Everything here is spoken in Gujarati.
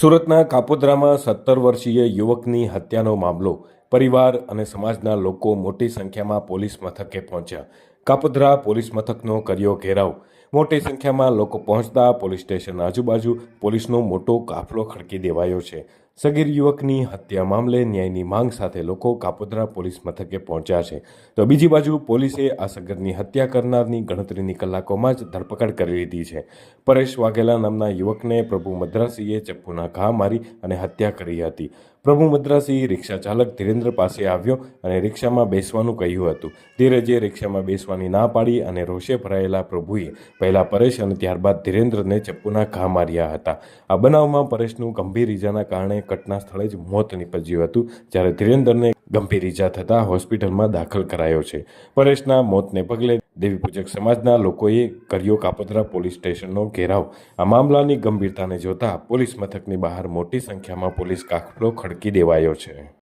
સુરતના કાપોદ્રામાં સત્તર વર્ષીય યુવકની હત્યાનો મામલો. પરિવાર અને સમાજના લોકો મોટી સંખ્યામાં પોલીસ મથકે પહોંચ્યા. કાપોદ્રા પોલીસ મથકનો કર્યો ઘેરાવ. મોટી સંખ્યામાં લોકો પહોંચતા પોલીસ સ્ટેશન આજુબાજુ પોલીસનો મોટો કાફલો ખડકી દેવાયો છે. સગીર યુવકની હત્યા મામલે ન્યાયની માંગ સાથે લોકો કાપોદ્રા પોલીસ મથકે પહોંચ્યા છે. તો બીજી બાજુ પોલીસે આ સગીરની હત્યા કરનારની ગણતરીની કલાકોમાં જ ધરપકડ કરી લીધી છે. પરેશ વાઘેલા નામના યુવકને પ્રભુ મદ્રાસીએ ચપ્પુના ઘા મારી અને હત્યા કરી હતી. પ્રભુ મદ્રાસી રિક્ષા ચાલક ધીરેન્દ્ર પાસે આવ્યો અને રિક્ષામાં બેસવાનું કહ્યું હતું. ધીરજે રિક્ષામાં બેસવાની ના પાડી અને રોષે ભરાયેલા પ્રભુએ પહેલાં પરેશ અને ત્યારબાદ ધીરેન્દ્રને ચપ્પુના ઘા માર્યા હતા. આ બનાવમાં પરેશનું ગંભીર ઈજાના કારણે ઘટના સ્થળે જ મોત નીપજ્યું હતું, જ્યારે ધીરેન્દ્રને ગંભીર ઈજા થતાં હોસ્પિટલમાં દાખલ કરાયો છે. પરેશના મોતને પગલે દેવીપૂજક સમાજના લોકોએ કર્યો કાપોદ્રા પોલીસ સ્ટેશનનો ઘેરાવ. આ મામલાની ગંભીરતાને જોતા પોલીસ મથકની બહાર મોટી સંખ્યામાં પોલીસ કાફલો ખડકી દેવાયો છે.